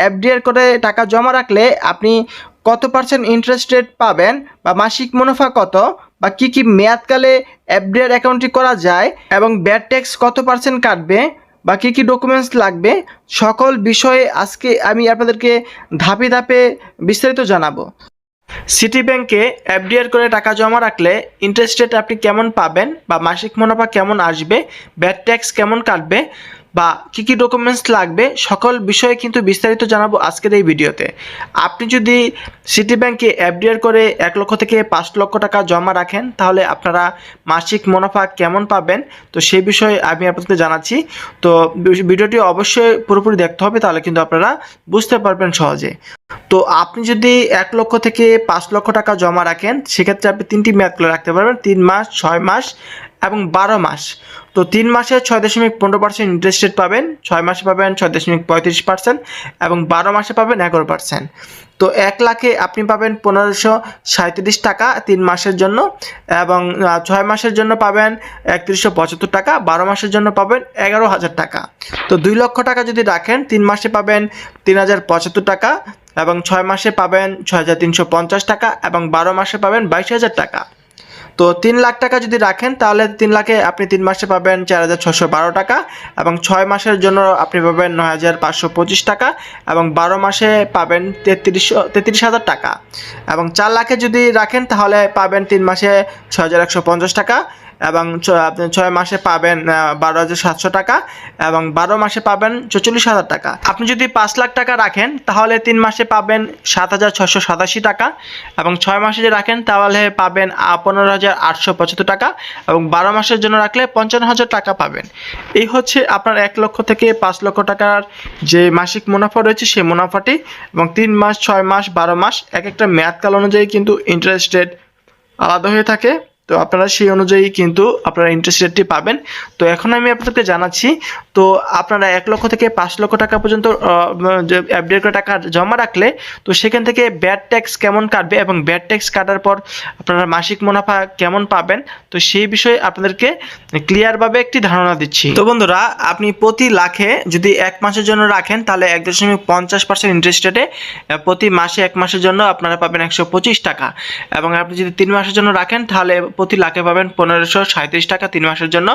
FDR করে টাকা জমা রাখলে আপনি কত পার্সেন্ট ইন্টারেস্ট রেট পাবেন বা মাসিক মুনাফা কত বা কি কি মেয়াদকালে এফডিআর অ্যাকাউন্টটি করা যায় এবং ব্যাড ট্যাক্স কত পার্সেন্ট কাটবে বা কী কী ডকুমেন্টস লাগবে সকল বিষয়ে আজকে আমি আপনাদেরকে ধাপে ধাপে বিস্তারিত জানাব। সিটি ব্যাংকে এফডিআর করে টাকা জমা রাখলে ইন্টারেস্ট রেট আপনি কেমন পাবেন বা মাসিক মুনাফা কেমন আসবে ব্যাড ট্যাক্স কেমন কাটবে বা কী কী ডকুমেন্টস লাগবে, সকল বিষয়ে কিন্তু বিস্তারিত জানাব আজকের এই ভিডিওতে। আপনি যদি সিটি ব্যাংকে এফডিআর করে এক লক্ষ থেকে পাঁচ লক্ষ টাকা জমা রাখেন, তাহলে আপনারা মাসিক মুনাফা কেমন পাবেন? তো সেই বিষয়ে আমি আপনাদেরকে জানাচ্ছি। তো ভিডিওটি অবশ্যই পুরোপুরি দেখতে হবে, তাহলে কিন্তু আপনারা বুঝতে পারবেন সহজে। তো আপনি যদি এক লক্ষ থেকে পাঁচ লক্ষ টাকা জমা রাখেন, সেক্ষেত্রে আপনি তিনটি মেয়াদগুলো রাখতে পারবেন। তিন মাস, ছয় মাস এবং বারো মাস। তো তিন মাসে ছয় দশমিক পনেরো পার্সেন্ট ইন্টারেস্ট রেট পাবেন, ছয় মাসে পাবেন ছয় দশমিক পঁয়ত্রিশ পার্সেন্ট এবং বারো মাসে পাবেন এগারো পার্সেন্ট তো এক লাখে আপনি পাবেন পনেরোশো সাঁত্রিশ টাকা তিন মাসের জন্য এবং ছয় মাসের জন্য পাবেন একত্রিশশো পঁচাত্তর টাকা, বারো মাসের জন্য পাবেন এগারো হাজার টাকা। তো দুই লক্ষ টাকা যদি রাখেন, তিন মাসে পাবেন তিন হাজার পঁচাত্তর টাকা এবং ছয় মাসে পাবেন ছয় হাজার তিনশো পঞ্চাশ টাকা এবং বারো মাসে পাবেন বাইশ হাজার টাকা। তো তিন লাখ টাকা যদি রাখেন, তাহলে তিন লাখে আপনি তিন মাসে পাবেন চার হাজার ছশো বারো টাকা এবং ছয় মাসের জন্য আপনি পাবেন নয় হাজার পাঁচশো পঁচিশ টাকা এবং বারো মাসে পাবেন তেত্রিশশো তেত্রিশ হাজার টাকা। এবং চার লাখে যদি রাখেন, তাহলে পাবেন তিন মাসে ছয় হাজার একশো পঞ্চাশ টাকা এবং আপনি ছয় মাসে পাবেন বারো হাজার সাতশো টাকা এবং বারো মাসে পাবেন চৌচল্লিশ হাজার টাকা। আপনি যদি পাঁচ লাখ টাকা রাখেন, তাহলে তিন মাসে পাবেন সাত হাজার ছশো সাতাশি টাকা এবং ছয় মাসে যদি রাখেন, তাহলে পাবেন পনেরো হাজার আটশো পঁচাত্তর টাকা এবং বারো মাসের জন্য রাখলে পঞ্চান্ন হাজার টাকা পাবেন। এই হচ্ছে আপনার এক লক্ষ থেকে পাঁচ লক্ষ টাকার যে মাসিক মুনাফা রয়েছে, সেই মুনাফাটি এবং তিন মাস, ছয় মাস, বারো মাস এক একটা মেয়াদকাল অনুযায়ী কিন্তু ইন্টারেস্ট রেট আলাদা হয়ে থাকে। তো আপনারা সেই অনুযায়ী কিন্তু আপনারা ইন্টারেস্ট রেটটি পাবেন। তো এখন আমি আপনাদেরকে জানাচ্ছি, তো আপনারা এক লক্ষ থেকে পাঁচ লক্ষ টাকা পর্যন্ত অ্যাপডেট করে টাকা জমা রাখলে, তো সেখান থেকে ব্যাড ট্যাক্স কেমন কাটবে এবং ব্যাড ট্যাক্স কাটার পর আপনারা মাসিক মুনাফা কেমন পাবেন? তো সেই বিষয়ে আপনাদেরকে ক্লিয়ারভাবে একটি ধারণা দিচ্ছি। তো বন্ধুরা, আপনি প্রতি লাখে যদি এক মাসের জন্য রাখেন, তাহলে এক দশমিক পঞ্চাশ পার্সেন্ট ইন্টারেস্ট রেটে প্রতি মাসে এক মাসের জন্য আপনারা পাবেন একশো পঁচিশ টাকা। এবং আপনি যদি তিন মাসের জন্য রাখেন, তাহলে প্রতি লাখে পাবেন পনেরোশো সাঁত্রিশ টাকা তিন মাসের জন্য।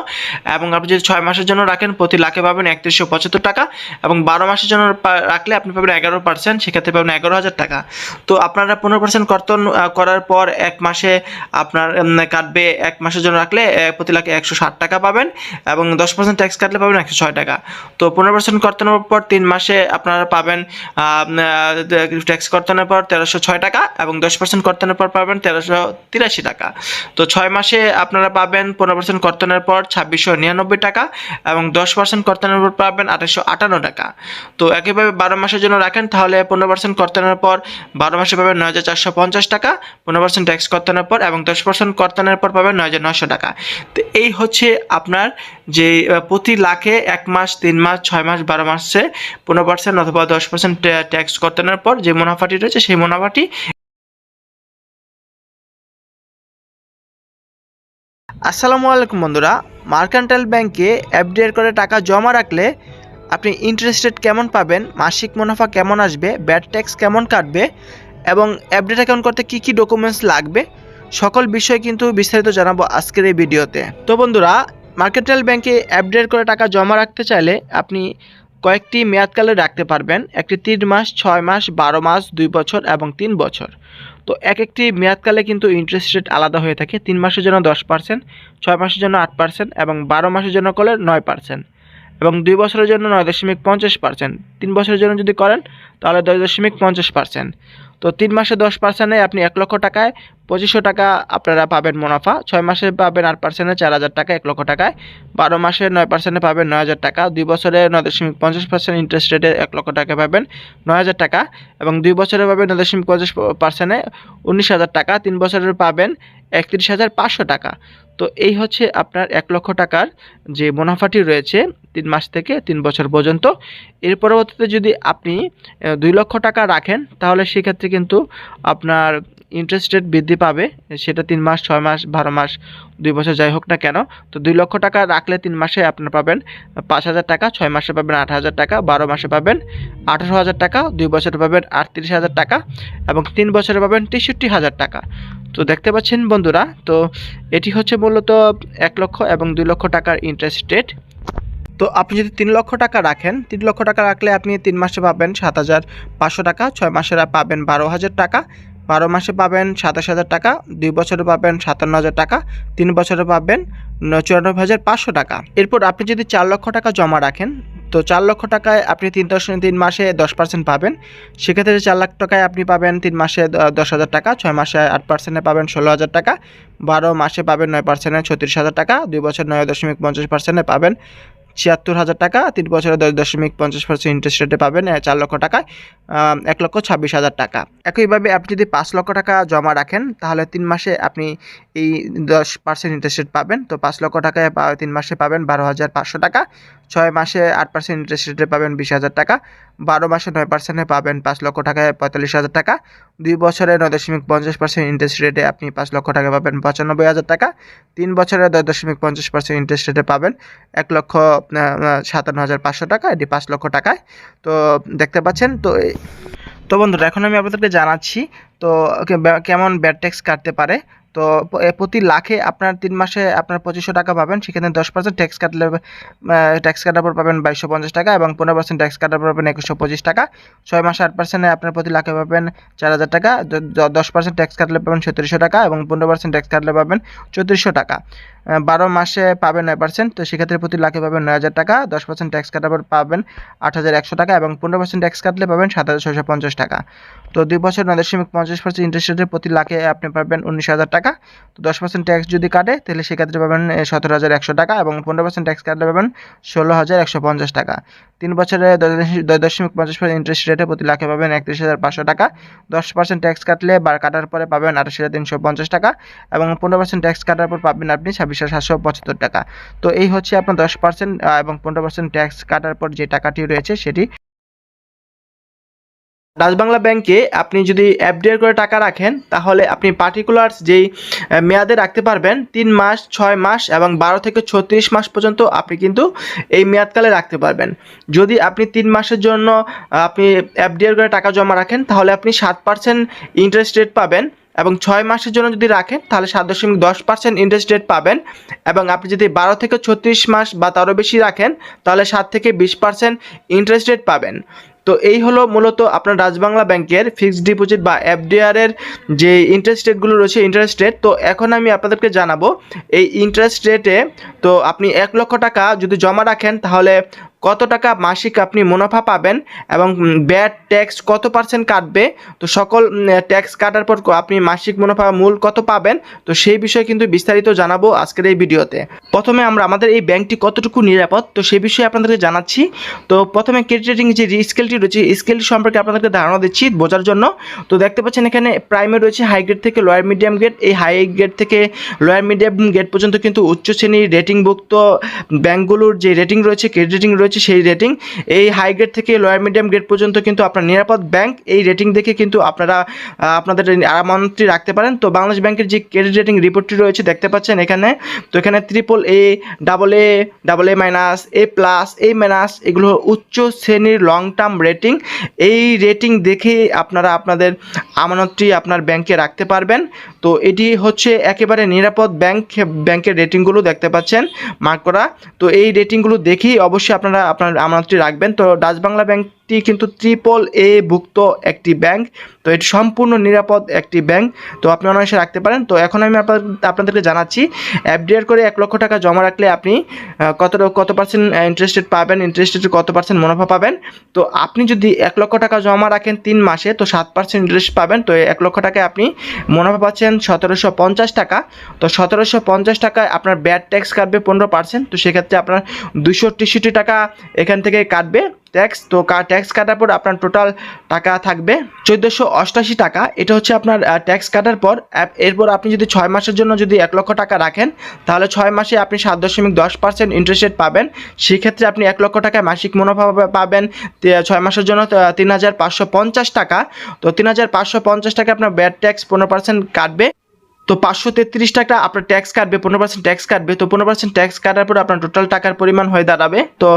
এবং আপনি যদি ছয় মাসের জন্য রাখেন, প্রতি লাখে পাবেন একত্রিশশো পঁচাত্তর টাকা। এবং বারো মাসের জন্য রাখলে আপনি পাবেন এগারো পার্সেন্ট সেক্ষেত্রে পাবেন এগারো হাজার টাকা। তো আপনারা পনেরো পার্সেন্ট কর্তন করার পর এক মাসে আপনার কাটবে এক মাসের জন্য রাখলে প্রতি লাখে একশো ষাট টাকা পাবেন। এবং দশ পার্সেন্ট ট্যাক্স কাটলে পাবেন একশো ছয় টাকা। তো পনেরো পার্সেন্ট কর্তনের পর তিন মাসে আপনারা পাবেন ট্যাক্স কর্তনের পর তেরোশো ছয় টাকা এবং দশ পার্সেন্ট কর্তনের পর পাবেন তেরোশো তিরাশি টাকা। তো ছয় মাসে আপনারা পাবেন পনেরো পার্সেন্ট কর্তনের পর ছাব্বিশশো নিরানব্বই টাকা এবং দশ পার্সেন্ট কর্তনের পর পাবেন আঠাশশো আটান্ন টাকা। তো একইভাবে বারো মাসের জন্য রাখেন, তাহলে পনেরো পার্সেন্ট কর্তনের পর বারো মাসে পাবেন নয় হাজার চারশো পঞ্চাশ টাকা, পনেরো পার্সেন্ট ট্যাক্স কর্তনের পর এবং দশ পার্সেন্ট কর্তনের পর পাবেন নয় হাজার নয়শো টাকা। তো এই হচ্ছে আপনার যে প্রতি লাখে এক মাস, তিন মাস, ছয় মাস, বারো মাসে পনেরো পার্সেন্ট অথবা দশ পার্সেন্ট ট্যাক্স কর্তনের পর যে মুনাফাটি রয়েছে, সেই মুনাফাটি আসসালামু আলাইকুম বন্ধুরা। মার্কান্টাইল ব্যাংকে এফডিআর করে টাকা জমা রাখলে আপনি ইন্টারেস্ট রেট কেমন পাবেন, মাসিক মুনাফা কেমন আসবে ব্যাড ট্যাক্স কেমন কাটবে এবং এফডিআর অ্যাকাউন্ট করতে কী কী ডকুমেন্টস লাগবে, সকল বিষয় কিন্তু বিস্তারিত জানাব আজকের এই ভিডিওতে। তো বন্ধুরা, মার্কেন্টাইল ব্যাংকে এফডিআর করে টাকা জমা রাখতে চাইলে আপনি কয়েকটি মেয়াদকালে রাখতে পারবেন। একটি তিন মাস, ছয় মাস, বারো মাস, দুই বছর এবং তিন বছর। তো এক একটি মেয়াদকালে কিন্তু ইন্টারেস্ট রেট আলাদা হয়ে থাকে। তিন মাসের জন্য দশ পার্সেন্ট ছয় মাসের জন্য আট পার্সেন্ট এবং বারো মাসের জন্য করলে নয় পার্সেন্ট এবং দুই বছরের জন্য নয় দশমিক পঞ্চাশ পার্সেন্ট তিন বছরের জন্য যদি করেন তাহলে দশ দশমিক পঞ্চাশ পার্সেন্ট তো তিন মাসে দশ পার্সেন্টে আপনি এক লক্ষ টাকায় পঁচিশশো টাকা আপনারা পাবেন মুনাফা, ছয় মাসে পাবেন আট পার্সেন্টে চার হাজার টাকা এক লক্ষ টাকায়, বারো মাসে নয় পার্সেন্টে পাবেন নয় হাজার টাকা, দুই বছরে নয় দশমিক পঞ্চাশ পার্সেন্ট ইন্টারেস্ট রেটে এক লক্ষ টাকা পাবেন নয় হাজার টাকা এবং দুই বছরে পাবেন নয় দশমিক পঞ্চাশ পার্সেন্টে উনিশ হাজার টাকা, তিন বছরের পাবেন একত্রিশ হাজার পাঁচশো টাকা। তো এই হচ্ছে আপনার এক লক্ষ টাকার যে মুনাফাটি রয়েছে তিন মাস থেকে তিন বছর পর্যন্ত। এর পরবর্তীতে যদি আপনি দুই লক্ষ টাকা রাখেন, তাহলে সেক্ষেত্রে কিন্তু আপনার ইন্টারেস্ট রেট বৃদ্ধি পাবে। সেটা তিন মাস, ছয় মাস, বারো মাস, দুই বছর যাই হোক না কেন। তো দুই লক্ষ টাকা রাখলে তিন মাসে আপনার পাবেন পাঁচ হাজার টাকা, ছয় মাসে পাবেন আট হাজার টাকা, বারো মাসে পাবেন আঠারো হাজার টাকা, দুই বছরে পাবেন আটত্রিশ হাজার টাকা এবং তিন বছরে পাবেন তেষট্টি হাজার টাকা। তো দেখতে পাচ্ছেন বন্ধুরা, তো এটি হচ্ছে মূলত এক লক্ষ এবং দুই লক্ষ টাকার ইন্টারেস্ট রেট তো আপনি যদি তিন লক্ষ টাকা রাখেন, তিন লক্ষ টাকা রাখলে আপনি তিন মাসে পাবেন সাত হাজার পাঁচশো টাকা, ছয় মাসে পাবেন বারো হাজার টাকা, বারো মাসে পাবেন সাতাশ হাজার টাকা, দুই বছরে পাবেন সাতান্ন হাজার টাকা, তিন বছরে পাবেন চুরানব্বই হাজার পাঁচশো টাকা। এরপর আপনি যদি চার লক্ষ টাকা জমা রাখেন, তো চার লক্ষ টাকায় আপনি তিন দশ, তিন মাসে দশ পার্সেন্ট পাবেন। সেক্ষেত্রে চার লাখ টাকায় আপনি পাবেন তিন মাসে দশ হাজার টাকা, ছয় মাসে আট পার্সেন্টে পাবেন ষোলো হাজার টাকা, বারো মাসে পাবেন নয় পার্সেন্টে ছত্রিশ হাজার টাকা, দুই বছর নয় দশমিক পঞ্চাশ পার্সেন্টে পাবেন ছিয়াত্তর হাজার টাকা, তিন বছরে দশ দশমিক পঞ্চাশ পার্সেন্ট ইন্টারেস্ট রেটে পাবেন চার লক্ষ টাকায় এক লক্ষ ছাব্বিশ হাজার টাকা। একইভাবে আপনি যদি পাঁচ লক্ষ টাকা জমা রাখেন, তাহলে তিন মাসে আপনি এই দশ পার্সেন্ট ইন্টারেস্ট রেট পাবেন। তো পাঁচ লক্ষ টাকায় তিন মাসে পাবেন বারো হাজার পাঁচশো টাকা। ছয় মাসে আট পার্সেন্ট ইন্টারেস্ট রেটে পাবেন বিশ হাজার টাকা, বারো মাসে নয় পার্সেন্টে পাবেন পাঁচ লক্ষ টাকায় পঁয়তাল্লিশ হাজার টাকা, দুই বছরে নয় দশমিক পঞ্চাশ পার্সেন্ট ইন্টারেস্ট রেটে আপনি পাঁচ লক্ষ টাকা পাবেন পঁচানব্বই হাজার টাকা, তিন বছরে দশ দশমিক পঞ্চাশ পার্সেন্ট ইন্টারেস্ট রেটে পাবেন এক লক্ষ সাতান্ন হাজার পাঁচশো টাকা, এটি পাঁচ লক্ষ টাকায়। তো দেখতে পাচ্ছেন, তো তো বন্ধুরা, এখন আমি আপনাদেরকে জানাচ্ছি, তো কেমন ব্যাড ট্যাক্স কাটতে পারে তো প্রতি লাখে আপনার তিন মাসে আপনার পঁচিশশো টাকা পাবেন। সেখানে দশ পার্সেন্ট ট্যাক্স কাটলে ট্যাক্স কাটার পর পাবেন বাইশশো পঞ্চাশ টাকা এবং পনেরো পার্সেন্ট ট্যাক্স কাটার পর পাবেন একুশশো পঁচিশ টাকা। ছয় মাসে আট পার্সেন্টে আপনার প্রতি লাখে পাবেন চার হাজার টাকা। দশ পার্সেন্ট ট্যাক্স কাটলে পাবেন সত্তরিশশো টাকা এবং পনেরো পার্সেন্ট ট্যাক্স কাটলে পাবেন চৌত্রিশশো টাকা। বারো মাসে পাবেন নয় পার্সেন্ট তো সেক্ষেত্রে প্রতি লাখে পাবেন নয় হাজার টাকা। দশ পার্সেন্ট ট্যাক্স কাটার পর পাবেন আট হাজার একশো টাকা এবং পনেরো পার্সেন্ট ট্যাক্স কাটলে পাবেন সাত হাজার ছয়শো পঞ্চাশ টাকা। তো দুই বছর নয় দশমিক পঞ্চাশ পার্সেন্ট ইন্টারেস্ট রেটে প্রতি লাখে আপনি পাবেন উনিশ হাজার টাকা। তো দশ পার্সেন্ট ট্যাক্স যদি কাটে, তাহলে সেক্ষেত্রে পাবেন সতেরো হাজার একশো টাকা এবং পনেরো পার্সেন্ট ট্যাক্স কাটলে পাবেন ষোলো হাজার একশো পঞ্চাশ টাকা। তিন বছরে দশ দশমিক- দশ দশমিক পঞ্চাশ পার্সেন্ট ইন্টারেস্ট রেটে প্রতি লাখে পাবেন একত্রিশ হাজার পাঁচশো টাকা। দশ পার্সেন্ট ট্যাক্স কাটলে বা কাটার পরে পাবেন আঠাশ হাজার তিনশো পঞ্চাশ টাকা এবং পনেরো পার্সেন্ট ট্যাক্স কাটার পর পাবেন আপনি ছাব্বিশ হাজার সাতশো পঁচাত্তর টাকা। তো এই হচ্ছে আপনার দশ পার্সেন্ট এবং পনেরো পার্সেন্ট ট্যাক্স কাটার পর যে টাকাটি রয়েছে সেটি রাজবাংলা ব্যাংকে আপনি যদি এফডিআর করে টাকা রাখেন, তাহলে আপনি পার্টিকুলার যেই মেয়াদে রাখতে পারবেন, তিন মাস, ছয় মাস এবং বারো থেকে ছত্রিশ মাস পর্যন্ত আপনি কিন্তু এই মেয়াদকালে রাখতে পারবেন। যদি আপনি তিন মাসের জন্য আপনি এফডিআর করে টাকা জমা রাখেন, তাহলে আপনি সাত পার্সেন্ট ইন্টারেস্ট রেট পাবেন এবং ছয় মাসের জন্য যদি রাখেন, তাহলে সাত দশমিক দশ পার্সেন্ট ইন্টারেস্ট রেট পাবেন এবং আপনি যদি বারো থেকে ছত্রিশ মাস বা তারও বেশি রাখেন, তাহলে সাত থেকে বিশ পার্সেন্ট ইন্টারেস্ট রেট পাবেন। তো এই হলো মূলত আপনার রাজবাংলা ব্যাংকের ফিক্সড ডিপোজিট বা এফডিআর এর যে ইন্টারেস্ট রেটগুলো রয়েছে ইন্টারেস্ট রেট তো এখন আমি আপনাদেরকে জানাব, এই ইন্টারেস্ট রেটে তো আপনি এক লক্ষ টাকা যদি জমা রাখেন, তাহলে কত টাকা মাসিক আপনি মুনাফা পাবেন এবং ব্যাট ট্যাক্স কত পার্সেন্ট কাটবে? তো সকল ট্যাক্স কাটার পর আপনি মাসিক মুনাফা মূল কত পাবেন? তো সেই বিষয়ে কিন্তু বিস্তারিত জানাব আজকের এই ভিডিওতে। প্রথমে আমরা, আমাদের এই ব্যাংকটি কতটুকু নিরাপদ? তো সেই বিষয়ে আপনাদেরকে জানাচ্ছি। তো প্রথমে ক্রেডিট রেটিং যে স্কেলটি রয়েছে স্কেলটি সম্পর্কে আপনাদেরকে ধারণা দিচ্ছি বোঝার জন্য। তো দেখতে পাচ্ছেন এখানে প্রাইমে রয়েছে হাই গ্রেড থেকে লোয়ার মিডিয়াম গ্রেড এই হাই গ্রেড থেকে লোয়ার মিডিয়াম গ্রেড পর্যন্ত কিন্তু উচ্চ শ্রেণির রেটিংভুক্ত ব্যাংকগুলোর যে রেটিং রয়েছে ক্রেডিট রেটিং রয়েছে সেই রেটিং এই হাই গ্রেড থেকে লোয়ার মিডিয়াম গ্রেড পর্যন্ত কিন্তু আপনার নিরাপদ ব্যাংক এই রেটিং দেখে কিন্তু আপনারা আপনাদের আমানতটি রাখতে পারেন। তো বাংলাদেশ ব্যাংকের যে ক্রেডিট রেটিং রিপোর্টটি রয়েছে, দেখতে পাচ্ছেন এখানে। তো এখানে triple A double A double A minus A plus A minus এগুলো উচ্চ শ্রেণির লং টার্ম রেটিং এই রেটিং দেখে আপনারা আপনাদের আমানতটি আপনার ব্যাংকে রাখতে পারবেন। তো এটি হচ্ছে একেবারে নিরাপদ ব্যাংক ব্যাংকের রেটিংগুলো দেখতে পাচ্ছেন মার্ক করা। তো এই রেটিংগুলো দেখেই অবশ্যই আপনারা আপনার আমানতটি রাখবেন। তো ডাচ বাংলা ব্যাংকটি কিন্তু ট্রিপল এ ভুক্ত একটি ব্যাংক। তো এটি সম্পূর্ণ নিরাপদ একটি ব্যাংক। তো আপনি অনায়াসে রাখতে পারেন। তো এখন আমি আপনাদের আপনাদেরকে জানাচ্ছি এফডিআর করে এক লক্ষ টাকা জমা রাখলে আপনি কত কত পার্সেন্ট ইন্টারেস্ট রেট পাবেন? ইন্টারেস্ট রেট কত পার্সেন্ট মুনাফা পাবেন? তো আপনি যদি এক লক্ষ টাকা জমা রাখেন তিন মাসে, তো সাত পার্সেন্ট ইন্টারেস্ট পাবেন। তো এক লক্ষ টাকায় আপনি মুনাফা পাচ্ছেন সতেরোশো পঞ্চাশ টাকা। তো সতেরোশো পঞ্চাশ টাকায় আপনার ব্যাড ট্যাক্স কাটবে পনেরো পার্সেন্ট তো সেক্ষেত্রে আপনার দুশো টাকা এখান থেকে কাটবে। ট্যাক্স তো ট্যাক্স কাটার পর আপনার টোটাল টাকা থাকবে চোদ্দোশো অষ্টাশি টাকা। এটা হচ্ছে আপনার ট্যাক্স কাটার পর এরপর আপনি যদি ছয় মাসের জন্য যদি এক লক্ষ টাকা রাখেন, তাহলে ছয় মাসে আপনি সাত দশমিক দশ পার্সেন্ট ইন্টারেস্ট রেট পাবেন। সেক্ষেত্রে আপনি এক লক্ষ টাকায় মাসিক মুনাফা পাবে- পাবেন ছয় মাসের জন্য তিন হাজার পাঁচশো পঞ্চাশ টাকা। তো তিন হাজার পাঁচশো পঞ্চাশ টাকা আপনার ব্যাড ট্যাক্স পনেরো পার্সেন্ট কাটবে। তো পাঁচশো তেত্রিশ টাকা আপনার ট্যাক্স কাটবে, পনেরো পার্সেন্ট ট্যাক্স কাটবে, তো পনেরো পার্সেন্ট ট্যাক্স কাটার পর আপনার টোটাল টাকার পরিমাণ হয়ে দাঁড়াবে। তো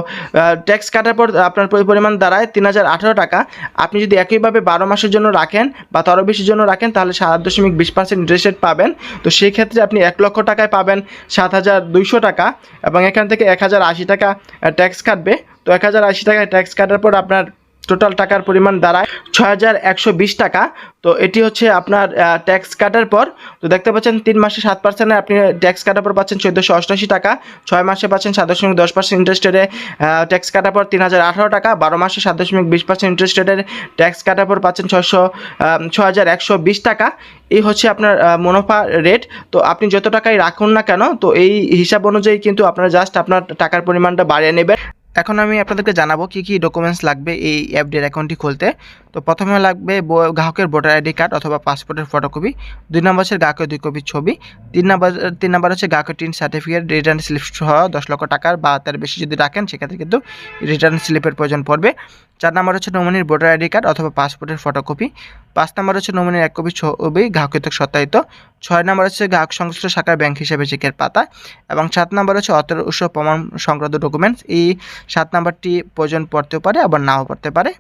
ট্যাক্স কাটার পর আপনার পরিমাণ দাঁড়ায় তিন হাজার আঠারো টাকা। আপনি যদি একইভাবে বারো মাসের জন্য রাখেন বা তারও বেশির জন্য রাখেন, তাহলে সাত দশমিক বিশ পার্সেন্ট ইন্টারেস্ট রেট পাবেন। তো সেই ক্ষেত্রে আপনি এক লক্ষ টাকায় পাবেন সাত হাজার দুইশো টাকা এবং এখান থেকে এক হাজার আশি টাকা ট্যাক্স কাটবে। তো এক হাজার আশি টাকায় ট্যাক্স কাটার পর আপনার টোটাল টাকার পরিমাণ দাঁড়ায় ছয় হাজার একশো বিশ টাকা। তো এটি হচ্ছে আপনার ট্যাক্স কাটার পর, তো দেখতে পাচ্ছেন তিন মাসে সাত পার্সেন্টে আপনি ট্যাক্স কাটার পর পাচ্ছেন চোদ্দোশো অষ্টআশি টাকা, ছয় মাসে পাচ্ছেন সাত দশমিক দশ পার্সেন্ট ইন্টারেস্ট ট্যাক্স কাটার পর তিন হাজার আঠারো টাকা, বারো মাসে সাত দশমিক বিশ পার্সেন্ট ইন্টারেস্ট ট্যাক্স কাটার পর পাচ্ছেন ছশো ছ হাজার একশো বিশ টাকা। এই হচ্ছে আপনার মুনাফা রেট তো আপনি যত টাকাই রাখুন না কেন, তো এই হিসাব অনুযায়ী কিন্তু আপনারা জাস্ট আপনার টাকার পরিমাণটা বাড়িয়ে নেবেন। এখন আমি আপনাদেরকে জানাব কি কি ডকুমেন্টস লাগবে এই অ্যাপডির অ্যাকাউন্টটি খুলতে। তো প্রথমে লাগবে গ্রাহকের ভোটার আইডি কার্ড অথবা পাসপোর্টের ফটোকপি দুই নম্বর হচ্ছে গ্রাহকের দুই কপি ছবি, তিন নম্বর তিন নম্বর হচ্ছে গ্রাহকের টিন সার্টিফিকেট রিটার্ন স্লিপ সহ দশ লক্ষ টাকার বা তার বেশি যদি রাখেন, সেক্ষেত্রে কিন্তু রিটার্ন স্লিপের প্রয়োজন পড়বে। চার নম্বর হচ্ছে নমিনির ভোটার আইডি কার্ড অথবা পাসপোর্টের ফটোকপি। পাঁচ নম্বর হচ্ছে নমিনির এক কপি ছবি গ্রাহকৃতক সত্যায়িত। ছয় নম্বর হচ্ছে গ্রাহক সংশ্লিষ্ট শাখার ব্যাংক হিসেবে চেকের পাতা। এবং সাত নম্বর হচ্ছে অর্থের উৎস প্রমাণ সংক্রান্ত ডকুমেন্টস এই সাত নম্বরটি প্রয়োজন পড়তেও পারে, আবার নাও পড়তে পারে।